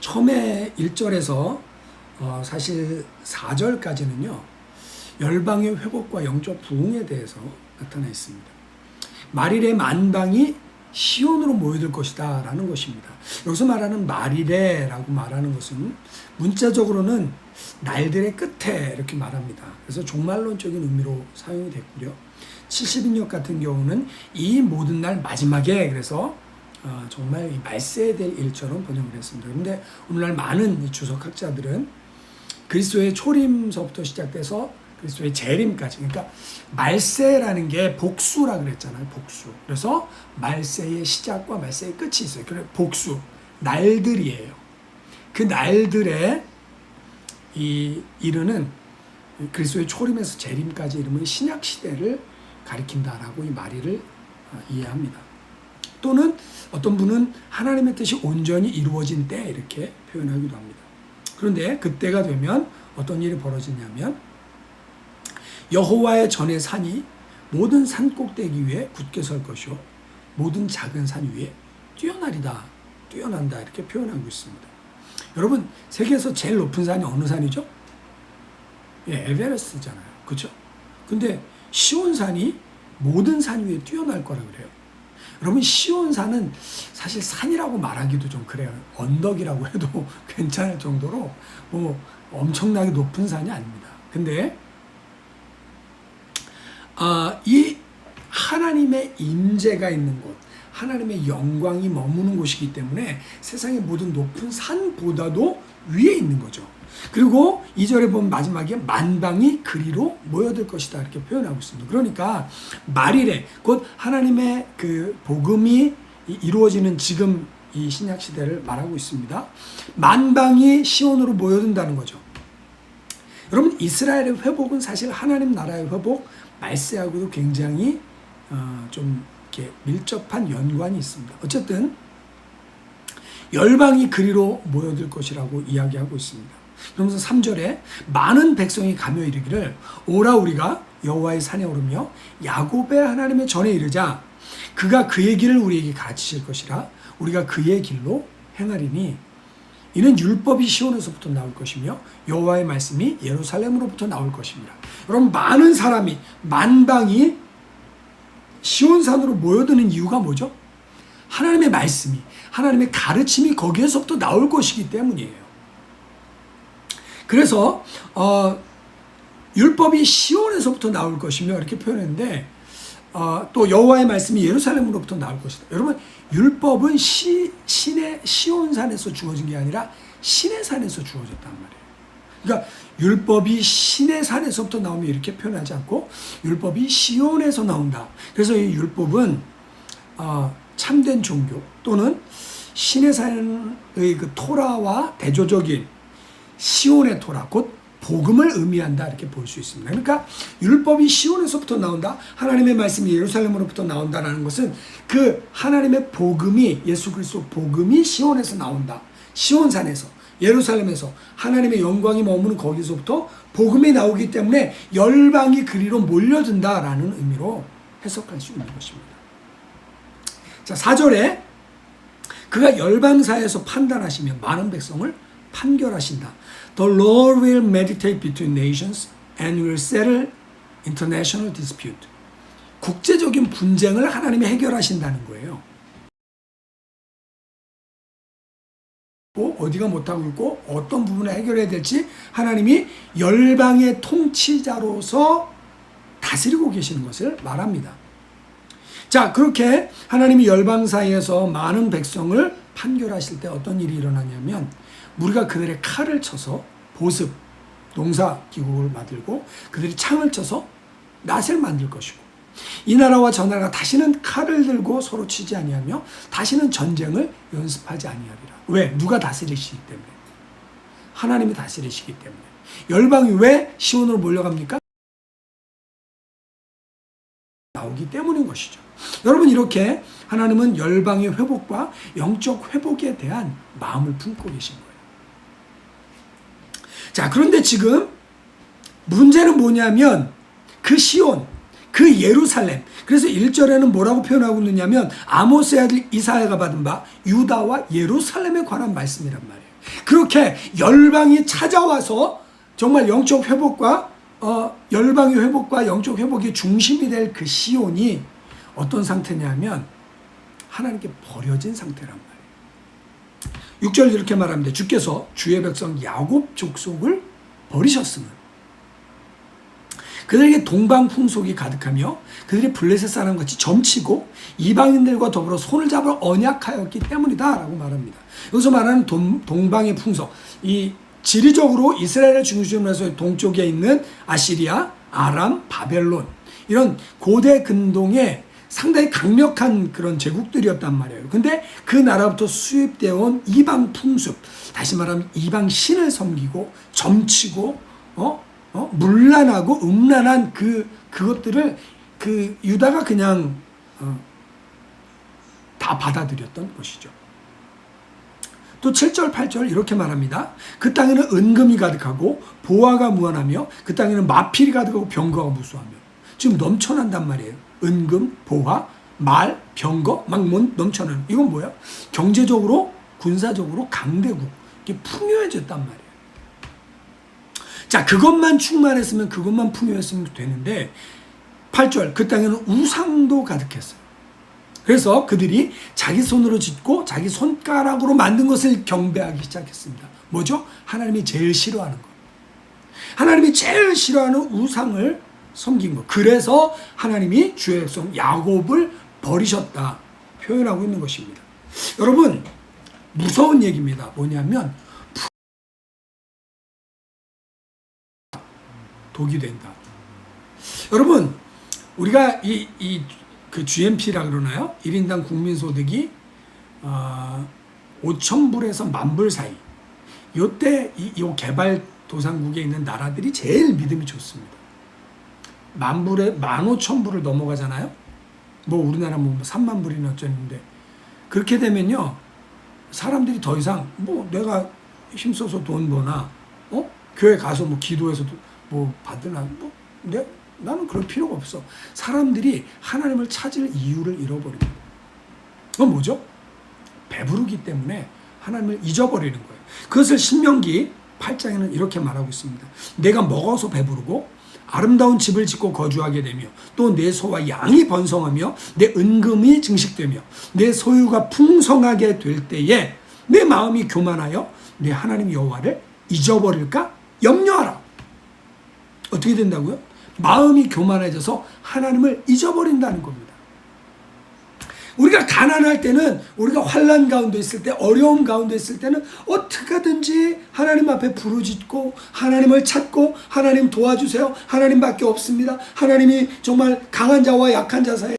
처음에 1절에서 어, 사실 4절까지는요. 열방의 회복과 영적 부흥에 대해서 나타나 있습니다. 말일의 만방이 시온으로 모여들 것이다 라는 것입니다. 여기서 말하는 말일에 라고 말하는 것은 문자적으로는 날들의 끝에 이렇게 말합니다. 그래서 종말론적인 의미로 사용이 됐고요. 70인역 같은 경우는 이 모든 날 마지막에 그래서 어, 정말 이 말세에 될 일처럼 번역을 했습니다. 그런데 오늘날 많은 이 주석학자들은 그리스도의 초림서부터 시작돼서 그리스도의 재림까지 그러니까 말세라는 게 복수라 그랬잖아요. 복수. 그래서 말세의 시작과 말세의 끝이 있어요. 그래 복수 날들이에요. 그 날들의 이 이르는 그리스도의 초림에서 재림까지 이르는 신약 시대를 가리킨다라고 이 말이를 어, 이해합니다. 또는 어떤 분은 하나님의 뜻이 온전히 이루어진 때 이렇게 표현하기도 합니다. 그런데 그때가 되면 어떤 일이 벌어지냐면 여호와의 전의 산이 모든 산 꼭대기 위에 굳게 설 것이요 모든 작은 산 위에 뛰어나리다 뛰어난다 이렇게 표현하고 있습니다. 여러분 세계에서 제일 높은 산이 어느 산이죠? 예, 에베레스트잖아요. 그렇죠? 근데 시온산이 모든 산 위에 뛰어날 거라 그래요. 여러분 시온산은 사실 산이라고 말하기도 좀 그래요. 언덕이라고 해도 괜찮을 정도로 뭐 엄청나게 높은 산이 아닙니다. 근데 아, 이 하나님의 임재가 있는 곳, 하나님의 영광이 머무는 곳이기 때문에 세상의 모든 높은 산보다도 위에 있는 거죠. 그리고 이절에 보면 마지막에 만방이 그리로 모여들 것이다 이렇게 표현하고 있습니다. 그러니까 말일에 곧 하나님의 그 복음이 이- 이루어지는 지금 이 신약 시대를 말하고 있습니다. 만방이 시온으로 모여든다는 거죠. 여러분 이스라엘의 회복은 사실 하나님 나라의 회복 말세하고도 굉장히 어, 좀 이렇게 밀접한 연관이 있습니다. 어쨌든 열방이 그리로 모여들 것이라고 이야기하고 있습니다. 그러면서 3절에 많은 백성이 가며 이르기를 오라 우리가 여호와의 산에 오르며 야곱의 하나님의 전에 이르자 그가 그의 길을 우리에게 가르치실 것이라 우리가 그의 길로 행하리니 이는 율법이 시온에서부터 나올 것이며 여호와의 말씀이 예루살렘으로부터 나올 것입니다. 여러분 많은 사람이 만방이 시온산으로 모여드는 이유가 뭐죠? 하나님의 말씀이 하나님의 가르침이 거기에서부터 나올 것이기 때문이에요. 그래서 어, 율법이 시온에서부터 나올 것이며 이렇게 표현했는데 어, 또 여호와의 말씀이 예루살렘으로부터 나올 것이다. 여러분 율법은 시, 신의 시온산에서 주어진 게 아니라 신의 산에서 주어졌단 말이에요. 그러니까 율법이 신의 산에서부터 나오면 이렇게 표현하지 않고 율법이 시온에서 나온다. 그래서 이 율법은 어, 참된 종교 또는 신의 산의 그 토라와 대조적인 시온의 토라 곧 복음을 의미한다 이렇게 볼 수 있습니다. 그러니까 율법이 시온에서부터 나온다. 하나님의 말씀이 예루살렘으로부터 나온다라는 것은 그 하나님의 복음이 예수 그리스도 복음이 시온에서 나온다. 시온산에서 예루살렘에서 하나님의 영광이 머무는 거기서부터 복음이 나오기 때문에 열방이 그리로 몰려든다라는 의미로 해석할 수 있는 것입니다. 자, 4절에 그가 열방사에서 판단하시며 많은 백성을 판결하신다. The Lord will meditate between nations and will settle international dispute. 국제적인 분쟁을 하나님이 해결하신다는 거예요. 또 어디가 못하고 있고 어떤 부분을 해결해야 될지 하나님이 열방의 통치자로서 다스리고 계시는 것을 말합니다. 자, 그렇게 하나님이 열방 사이에서 많은 백성을 판결하실 때 어떤 일이 일어나냐면 우리가 그들의 칼을 쳐서 보습, 농사 기국을 만들고 그들이 창을 쳐서 낫을 만들 것이고 이 나라와 저 나라가 다시는 칼을 들고 서로 치지 아니하며 다시는 전쟁을 연습하지 아니하리라. 왜? 누가 다스리시기 때문에. 하나님이 다스리시기 때문에. 열방이 왜 시온으로 몰려갑니까? 나오기 때문인 것이죠. 여러분 이렇게 하나님은 열방의 회복과 영적 회복에 대한 마음을 품고 계신 거예요. 자, 그런데 지금 문제는 뭐냐면 그 시온, 그 예루살렘. 그래서 1절에는 뭐라고 표현하고 있느냐면 아모스의 아들 이사야가 받은 바 유다와 예루살렘에 관한 말씀이란 말이에요. 그렇게 열방이 찾아와서 정말 영적 회복과 어, 열방의 회복과 영적 회복의 중심이 될 그 시온이 어떤 상태냐면 하나님께 버려진 상태란 말이에요. 6절 이렇게 말합니다. 주께서 주의 백성 야곱 족속을 버리셨으면 그들에게 동방 풍속이 가득하며 그들이 블레셋 사람 같이 점치고 이방인들과 더불어 손을 잡아 언약하였기 때문이다라고 말합니다. 여기서 말하는 동, 동방의 풍속, 이 지리적으로 이스라엘을 중심으로 해서 동쪽에 있는 아시리아, 아람, 바벨론 이런 고대 근동의 상당히 강력한 그런 제국들이었단 말이에요. 근데 그 나라부터 수입되어 온 이방 풍습, 다시 말하면 이방 신을 섬기고 점치고 어? 어? 문란하고 음란한 그 그것들을 그 유다가 그냥 어, 다 받아들였던 것이죠. 또 7절, 8절 이렇게 말합니다. 그 땅에는 은금이 가득하고 보화가 무한하며 그 땅에는 마필이 가득하고 병거가 무수하며 지금 넘쳐난단 말이에요. 은금, 보화, 말, 병거 막 넘쳐나는 이건 뭐야? 경제적으로 군사적으로 강대국 이게 풍요해졌단 말이에요. 자 그것만 충만했으면 그것만 풍요했으면 되는데 8절 그 땅에는 우상도 가득했어요. 그래서 그들이 자기 손으로 짓고 자기 손가락으로 만든 것을 경배하기 시작했습니다. 뭐죠? 하나님이 제일 싫어하는 것. 하나님이 제일 싫어하는 우상을 섬긴 것. 그래서 하나님이 주의 백성 야곱을 버리셨다. 표현하고 있는 것입니다. 여러분, 무서운 얘기입니다. 뭐냐면, 독이 된다. 여러분, 우리가 이, 이, 그 GNP라 그러나요? 1인당 국민소득이, 어, 5천불에서 만불 사이. 요때, 이, 요 개발 도상국에 있는 나라들이 제일 믿음이 좋습니다. 만불에, 만 오천 불을 넘어가잖아요? 뭐, 우리나라 뭐, 3만 불이나 어쩌는데. 그렇게 되면요, 사람들이 더 이상, 뭐, 내가 힘써서 돈 버나, 어? 교회 가서 뭐, 기도해서도 뭐 받으나 뭐 내, 나는 그럴 필요가 없어. 사람들이 하나님을 찾을 이유를 잃어버립니다. 그건 뭐죠? 배부르기 때문에 하나님을 잊어버리는 거예요. 그것을 신명기 8장에는 이렇게 말하고 있습니다. 내가 먹어서 배부르고 아름다운 집을 짓고 거주하게 되며 또 내 소와 양이 번성하며 내 은금이 증식되며 내 소유가 풍성하게 될 때에 내 마음이 교만하여 내 하나님 여호와를 잊어버릴까 염려하라. 어떻게 된다고요? 마음이 교만해져서 하나님을 잊어버린다는 겁니다. 우리가 가난할 때는 우리가 환란 가운데 있을 때 어려움 가운데 있을 때는 어떻게든지 하나님 앞에 부르짖고 하나님을 찾고 하나님 도와주세요. 하나님밖에 없습니다. 하나님이 정말 강한 자와 약한 자 사이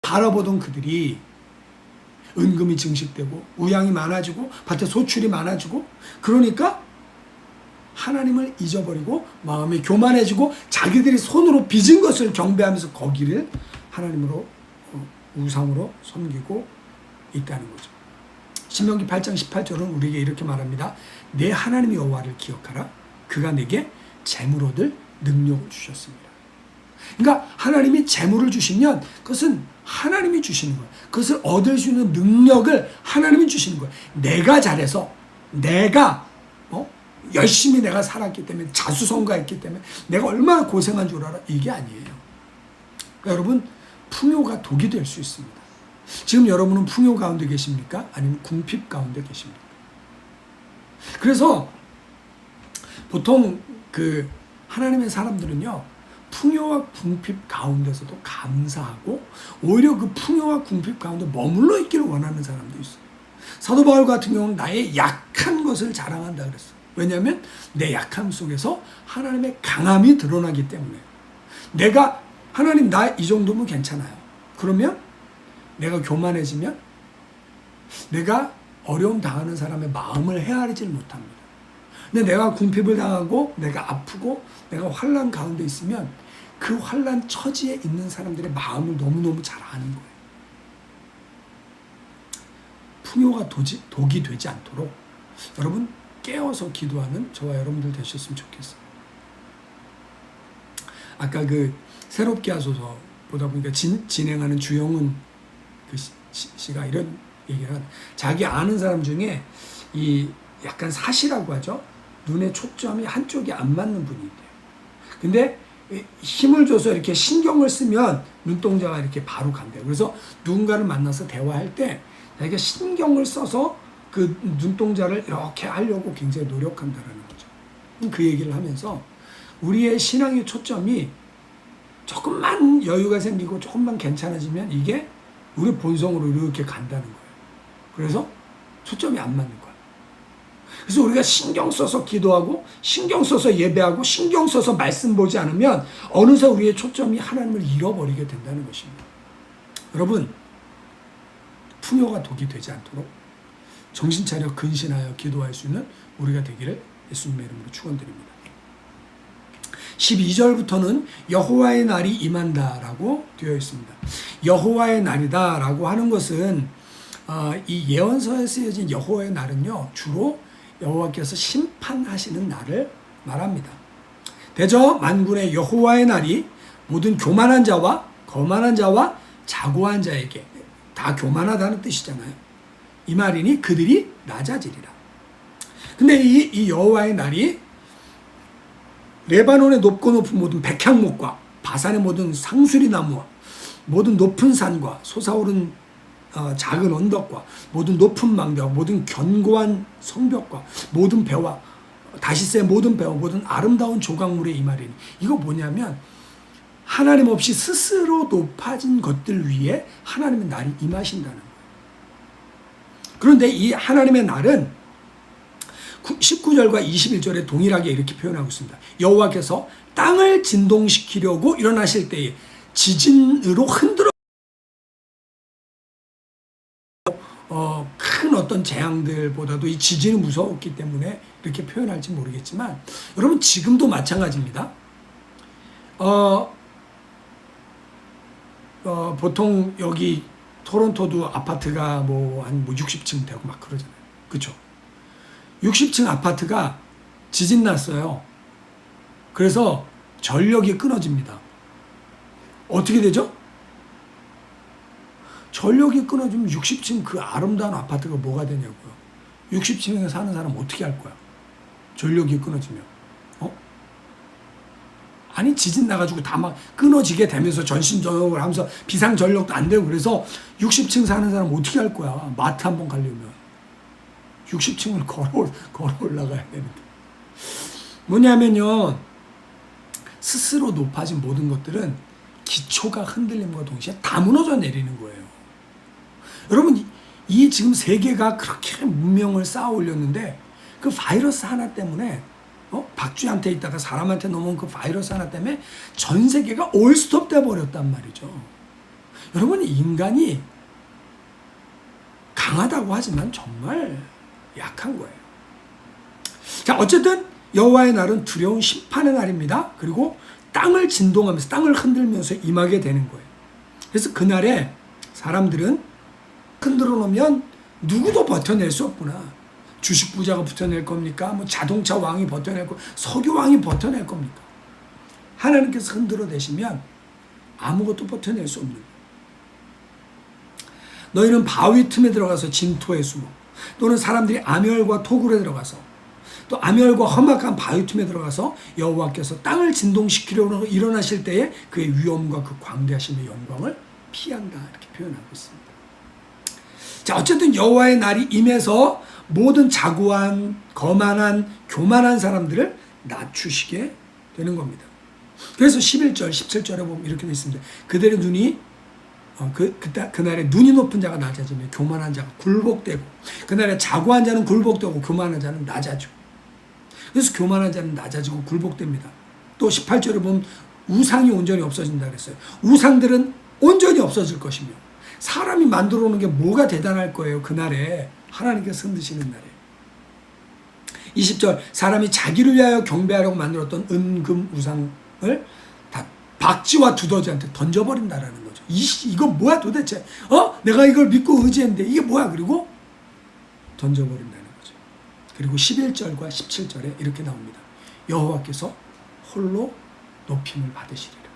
바라보던 그들이 은금이 증식되고 우양이 많아지고 밭에 소출이 많아지고 그러니까 하나님을 잊어버리고 마음이 교만해지고 자기들이 손으로 빚은 것을 경배하면서 거기를 하나님으로 어, 우상으로 섬기고 있다는 거죠. 신명기 8장 18절은 우리에게 이렇게 말합니다. 내 하나님 여호와를 기억하라. 그가 내게 재물 얻을 능력을 주셨습니다. 그러니까 하나님이 재물을 주시면 그것은 하나님이 주시는 거예요. 그것을 얻을 수 있는 능력을 하나님이 주시는 거예요. 내가 잘해서 내가 어? 열심히 내가 살았기 때문에 자수성가했기 때문에 내가 얼마나 고생한 줄 알아? 이게 아니에요. 여러분 풍요가 독이 될 수 있습니다. 지금 여러분은 풍요 가운데 계십니까? 아니면 궁핍 가운데 계십니까? 그래서 보통 그 하나님의 사람들은요 풍요와 궁핍 가운데서도 감사하고 오히려 그 풍요와 궁핍 가운데 머물러 있기를 원하는 사람도 있어요. 사도 바울 같은 경우는 나의 약한 것을 자랑한다 그랬어요. 왜냐하면 내 약함 속에서 하나님의 강함이 드러나기 때문에 내가 하나님 나 이 정도면 괜찮아요. 그러면 내가 교만해지면 내가 어려움 당하는 사람의 마음을 헤아리질 못합니다. 근데 내가 궁핍을 당하고 내가 아프고 내가 환란 가운데 있으면 그 환란 처지에 있는 사람들의 마음을 너무너무 잘 아는 거예요. 풍요가 도지, 독이 되지 않도록 여러분 깨어서 기도하는 저와 여러분들 되셨으면 좋겠어요. 아까 그 새롭게 하소서 보다 보니까 진, 진행하는 주영은 그 시, 시, 씨가 이런 얘기를 하는 자기 아는 사람 중에 이 약간 사시라고 하죠. 눈의 초점이 한쪽이 안 맞는 분이 있대요. 근데 힘을 줘서 이렇게 신경을 쓰면 눈동자가 이렇게 바로 간대요. 그래서 누군가를 만나서 대화할 때 자기가 신경을 써서 그 눈동자를 이렇게 하려고 굉장히 노력한다라는 거죠. 그 얘기를 하면서 우리의 신앙의 초점이 조금만 여유가 생기고 조금만 괜찮아지면 이게 우리 본성으로 이렇게 간다는 거예요. 그래서 초점이 안 맞는 거야. 그래서 우리가 신경 써서 기도하고 신경 써서 예배하고 신경 써서 말씀 보지 않으면 어느새 우리의 초점이 하나님을 잃어버리게 된다는 것입니다. 여러분 풍요가 독이 되지 않도록 정신 차려 근신하여 기도할 수 있는 우리가 되기를 예수님의 이름으로 축원드립니다. 12절부터는 여호와의 날이 임한다라고 되어 있습니다. 여호와의 날이다라고 하는 것은 어, 이 예언서에 쓰여진 여호와의 날은요 주로 여호와께서 심판하시는 날을 말합니다. 대저 만군의 여호와의 날이 모든 교만한 자와 거만한 자와 자고한 자에게 다 교만하다는 뜻이잖아요. 이 말이니 그들이 낮아지리라. 근데 이, 이 여호와의 날이 레바논의 높고 높은 모든 백향목과 바산의 모든 상수리 나무와 모든 높은 산과 솟아오른 어, 작은 언덕과 모든 높은 망대와 모든 견고한 성벽과 모든 배와 다시세 모든 배와 모든 아름다운 조각물의 이 말이니 이거 뭐냐면 하나님 없이 스스로 높아진 것들 위에 하나님의 날이 임하신다는. 그런데 이 하나님의 날은 19절과 21절에 동일하게 이렇게 표현하고 있습니다. 여호와께서 땅을 진동시키려고 일어나실 때에 지진으로 흔들어 어, 큰 어떤 재앙들보다도 이 지진이 무서웠기 때문에 이렇게 표현할지 모르겠지만 여러분 지금도 마찬가지입니다. 어, 어, 보통 여기 토론토도 아파트가 뭐 한 뭐 60층 되고 막 그러잖아요. 그렇죠? 60층 아파트가 지진 났어요. 그래서 전력이 끊어집니다. 어떻게 되죠? 전력이 끊어지면 60층 그 아름다운 아파트가 뭐가 되냐고요. 60층에 사는 사람 어떻게 할 거야? 전력이 끊어지면. 어? 아니 지진 나가지고 다 막 끊어지게 되면서 전신전역을 하면서 비상전력도 안 되고 그래서 60층 사는 사람 어떻게 할 거야? 마트 한 번 가려면 60층을 걸어 걸어 올라가야 되는데 뭐냐면요 스스로 높아진 모든 것들은 기초가 흔들림과 동시에 다 무너져 내리는 거예요. 여러분 이- 이 지금 세계가 그렇게 문명을 쌓아 올렸는데 그 바이러스 하나 때문에 어? 박쥐한테 있다가 사람한테 넘어온 그 바이러스 하나 때문에 전 세계가 올스톱 돼 버렸단 말이죠. 여러분 인간이 강하다고 하지만 정말 약한 거예요. 자 어쨌든 여호와의 날은 두려운 심판의 날입니다. 그리고 땅을 진동하면서 땅을 흔들면서 임하게 되는 거예요. 그래서 그날에 사람들은 흔들어 놓으면 누구도 버텨낼 수 없구나. 주식 부자가 버텨낼 겁니까? 뭐 자동차 왕이 버텨낼 거, 석유 왕이 버텨낼 겁니까? 하나님께서 흔들어 대시면 아무것도 버텨낼 수 없는. 너희는 바위 틈에 들어가서 진토에 숨어 또는 사람들이 암열과 토굴에 들어가서 또 암열과 험악한 바위 틈에 들어가서 여호와께서 땅을 진동시키려고 일어나실 때에 그의 위엄과 그 광대하심의 영광을 피한다 이렇게 표현하고 있습니다. 자 어쨌든 여호와의 날이 임해서 모든 자고한 거만한 교만한 사람들을 낮추시게 되는 겁니다. 그래서 11절 17절에 보면 이렇게 되어 있습니다. 그들의 눈이 어, 그, 그, 그날에 눈이 높은 자가 낮아지며 교만한 자가 굴복되고 그날에 자고한 자는 굴복되고 교만한 자는 낮아지고 그래서 교만한 자는 낮아지고 굴복됩니다. 또 18절에 보면 우상이 온전히 없어진다 그랬어요. 우상들은 온전히 없어질 것이며 사람이 만들어 놓은 게 뭐가 대단할 거예요. 그날에 하나님께서 흔드시는 날에. 20절 사람이 자기를 위하여 경배하려고 만들었던 은금 우상을 다 박쥐와 두더지한테 던져버린다라는 거죠. 이 이거 뭐야 도대체? 어? 내가 이걸 믿고 의지했는데 이게 뭐야? 그리고 던져버린다는 거죠. 그리고 11절과 17절에 이렇게 나옵니다. 여호와께서 홀로 높임을 받으시리라.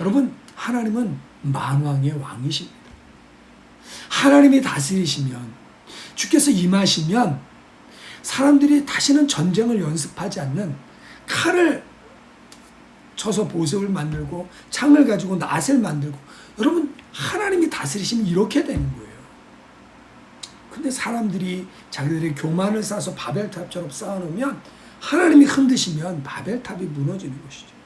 여러분, 하나님은 만왕의 왕이십니다. 하나님이 다스리시면, 주께서 임하시면, 사람들이 다시는 전쟁을 연습하지 않는 칼을 쳐서 보석을 만들고 창을 가지고 낫을 만들고 여러분 하나님이 다스리시면 이렇게 되는 거예요. 근데 사람들이 자기들의 교만을 쌓아서 바벨탑처럼 쌓아놓으면 하나님이 흔드시면 바벨탑이 무너지는 것이죠.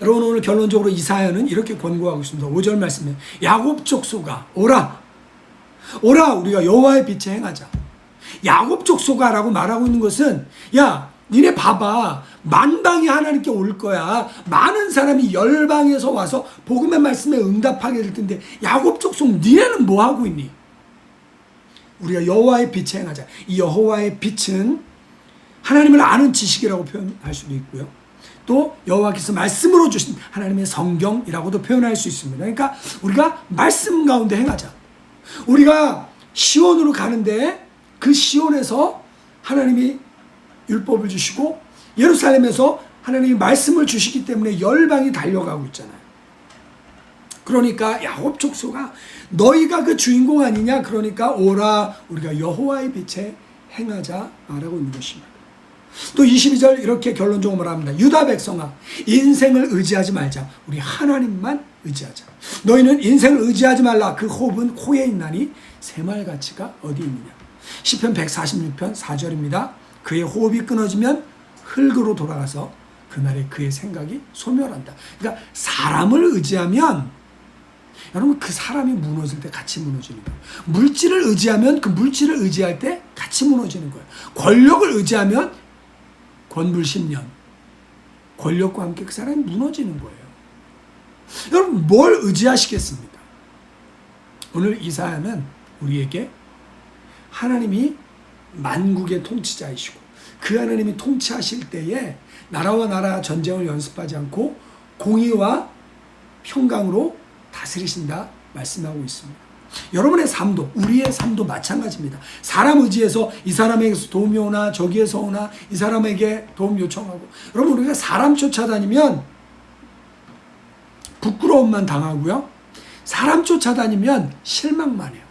여러분 오늘 결론적으로 이사야는 이렇게 권고하고 있습니다. 5절 말씀에 야곱 족속아 오라 오라 우리가 여호와의 빛에 행하자. 야곱 족속아라고 말하고 있는 것은 야 니네 봐봐 만방이 하나님께 올 거야 많은 사람이 열방에서 와서 복음의 말씀에 응답하게 될 텐데 야곱 족속 니네는 뭐 하고 있니? 우리가 여호와의 빛에 행하자. 이 여호와의 빛은 하나님을 아는 지식이라고 표현할 수도 있고요. 또 여호와께서 말씀으로 주신 하나님의 성경이라고도 표현할 수 있습니다. 그러니까 우리가 말씀 가운데 행하자. 우리가 시온으로 가는데 그 시온에서 하나님이 율법을 주시고 예루살렘에서 하나님이 말씀을 주시기 때문에 열방이 달려가고 있잖아요. 그러니까 야곱 족속아 너희가 그 주인공 아니냐 그러니까 오라 우리가 여호와의 빛에 행하자 말하고 있는 것입니다. 또 22절 이렇게 결론적으로 말합니다. 유다 백성아 인생을 의지하지 말자. 우리 하나님만 의지하자. 너희는 인생을 의지하지 말라. 그 호흡은 코에 있나니 새말 가치가 어디 있느냐. 시편 146편 4절입니다. 그의 호흡이 끊어지면 흙으로 돌아가서 그날에 그의 생각이 소멸한다. 그러니까 사람을 의지하면 여러분 그 사람이 무너질 때 같이 무너지는 거예요. 물질을 의지하면 그 물질을 의지할 때 같이 무너지는 거예요. 권력을 의지하면 권불신년 권력과 함께 그 사람이 무너지는 거예요. 여러분 뭘 의지하시겠습니까? 오늘 이사야는 우리에게 하나님이 만국의 통치자이시고 그 하나님이 통치하실 때에 나라와 나라 전쟁을 연습하지 않고 공의와 평강으로 다스리신다 말씀하고 있습니다. 여러분의 삶도 우리의 삶도 마찬가지입니다. 사람 의지해서 이 사람에게서 도움이 오나 저기에서 오나 이 사람에게 도움 요청하고 여러분 우리가 사람 쫓아다니면 부끄러움만 당하고요. 사람 쫓아다니면 실망만 해요.